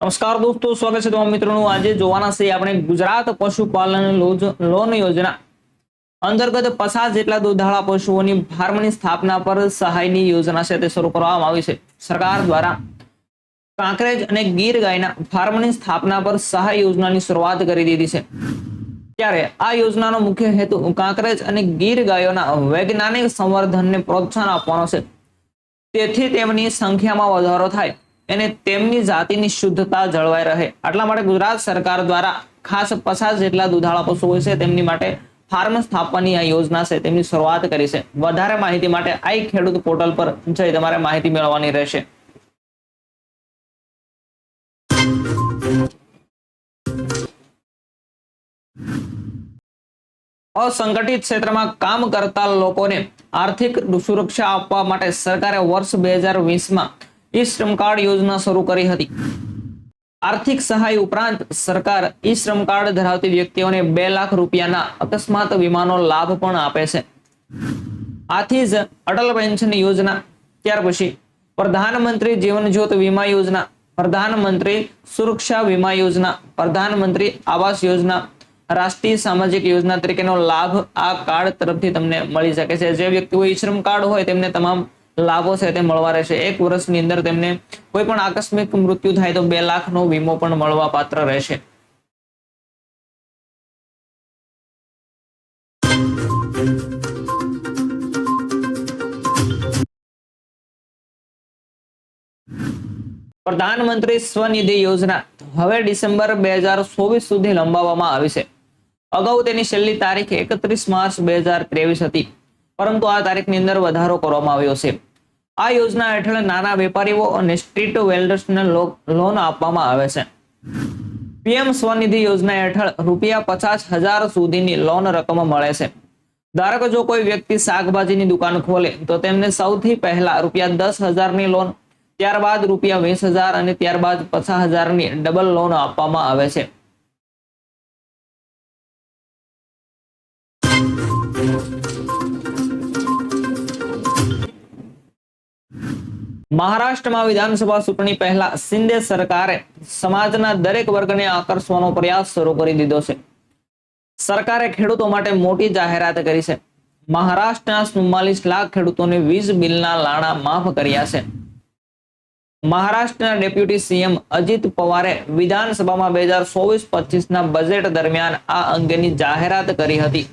નમસ્કાર દોસ્તો, સ્વાગત છે તમામ મિત્રોનું. આજે જોવાના છે આપણે ગુજરાત પશુપાલન લોન યોજના. અંતર્ગત પચાસ જેટલા દુધાળા પશુઓની ફાર્મની સ્થાપના પર સહાયની યોજના છે તે શરૂ કરવામાં આવી છે. સરકાર દ્વારા કાંકરેજ અને ગીર ગાયના ફાર્મની સ્થાપના પર સહાય યોજનાની શરૂઆત કરી દીધી છે. ત્યારે આ યોજનાનો મુખ્ય હેતુ કાંકરેજ અને ગીર ગાયોના વૈજ્ઞાનિક સંવર્ધનને પ્રોત્સાહન આપવાનો છે. તેથી તેમની સંખ્યામાં વધારો થાય. અને તેમની જાતિની શુદ્ધતા જળવાઈ રહે. આટલા માટે ગુજરાત સરકાર દ્વારા ખાસ પચાસ જેટલા દુધાળા પશુઓ છે. તેમની માટે ફાર્મ સ્થાપવાની આ યોજના છે. તેમની શરૂઆત કરી છે. વધારે માહિતી માટે આ ખેડૂત પોર્ટલ પર જઈ તમારે માહિતી મેળવવાની રહેશે. અસંગઠિત ક્ષેત્રમાં કામ કરતા લોકોને આર્થિક સુરક્ષા આપવા માટે સરકારે વર્ષ બે હજાર વીસમાં ઈ શ્રમ કાર્ડ યોજના શરૂ કરી હતી. આર્થિક સહાય ઉપરાંત સરકાર ઈ શ્રમ કાર્ડ ધરાવતી વ્યક્તિઓને બે લાખ રૂપિયાના અકસ્માત વીમાનો લાભ પણ આપે છે. આથી જ અટલ પેન્શન યોજના, ત્યાર પછી પ્રધાનમંત્રી જીવન જ્યોત વીમા યોજના, પ્રધાનમંત્રી સુરક્ષા વીમા યોજના, પ્રધાનમંત્રી આવાસ યોજના, રાષ્ટ્રીય સામાજિક યોજના તરીકેનો લાભ આ કાર્ડ તરફથી તમને મળી શકે છે. જે વ્યક્તિઓ ઈ શ્રમ કાર્ડ હોય તેમને તમામ લાભો છે તે મળવા રહેશે. એક વર્ષની અંદર તેમને કોઈ પણ આકસ્મિક મૃત્યુ થાય તો બે લાખનો વીમો પણ મળવા પાત્ર રહેશે. પ્રધાનમંત્રી સ્વનિધિ યોજના હવે ડિસેમ્બર બે હજાર ચોવીસ સુધી લંબાવવામાં આવી છે. અગાઉ તેની છેલ્લી તારીખ એકત્રીસ માર્ચ બે હજાર ત્રેવીસ હતી. પરંતુ આ તારીખની અંદર વધારો કરવામાં આવ્યો છે. આ યોજના હેઠળ નાના વેપારીઓ અને સ્ટ્રીટ વેલ્ડર્સને લોન આપવામાં આવે છે. પીએમ સ્વનિધિ યોજના હેઠળ રૂપિયા પચાસ હજાર સુધીની લોન રકમ મળે છે. ધારો જો કોઈ વ્યક્તિ શાકભાજીની દુકાન ખોલે, તો તેમને સૌથી પહેલા રૂપિયા દસ હજારની લોન, ત્યારબાદ રૂપિયા વીસ હજાર અને ત્યારબાદ પચાસ હજારની ડબલ લોન આપવામાં આવે છે. મહારાષ્ટ્રમાં વિધાનસભા ચૂંટણી પહેલા શિંદે સરકારે સમાજના દરેક વર્ગને આકર્ષવાનો પ્રયાસ શરૂ કરી દીધો છે. સરકારે ખેડૂતો માટે મોટી જાહેરાત કરી છે. મહારાષ્ટ્રના ચુમ્માલીસ લાખ ખેડૂતોને વીજ બિલના લાણા માફ કર્યા છે. મહારાષ્ટ્રના ડેપ્યુટી સીએમ અજીત પવારે વિધાનસભામાં બે હજાર ચોવીસ પચીસના બજેટ દરમિયાન આ અંગેની જાહેરાત કરી હતી.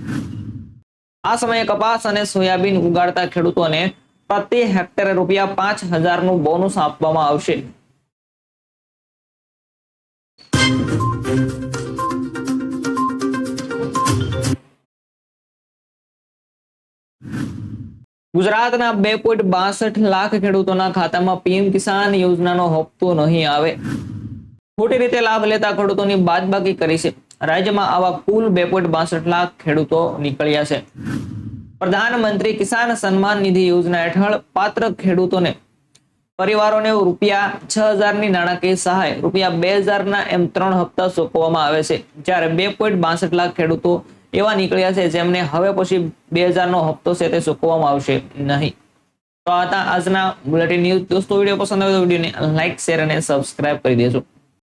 આ સમયે કપાસ અને સોયાબીન ઉગાડતા ખેડૂતોને પ્રતિ હેક્ટરે રૂપિયા પાંચ હજારનું બોનસ આપવામાં આવશે. ગુજરાતના બે પોઈન્ટ બાસઠ લાખ ખેડૂતોના ખાતામાં પીએમ કિસાન યોજનાનો હપ્તો નહીં આવે. ખોટી રીતે લાભ લેતા ખેડૂતોની બાદબાકી કરી છે. રાજ્યમાં આવા કુલ બે પોઈન્ટ બાસઠ લાખ ખેડૂતો નીકળ્યા છે. પ્રધાનમંત્રી કિસાન સન્માન નિધિ યોજના હેઠળ પાત્ર ખેડૂતોને પરિવારોને રૂપિયા છ હજારની નાણાકીય સહાય, રૂપિયા બે હજારના એમ ત્રણ હપ્તા સોંપવામાં આવે છે. જ્યારે બે પોઈન્ટ બાસઠ લાખ ખેડૂતો એવા નીકળ્યા છે જેમને હવે પછી બે હજારનો હપ્તો છે તે સોંપવામાં આવશે નહીં. તો આ હતા આજના બુલેટિન ન્યૂઝ. દોસ્તો, વીડિયો પસંદ આવે તો વિડીયોને લાઇક શેર અને સબસ્ક્રાઇબ કરી દેજો.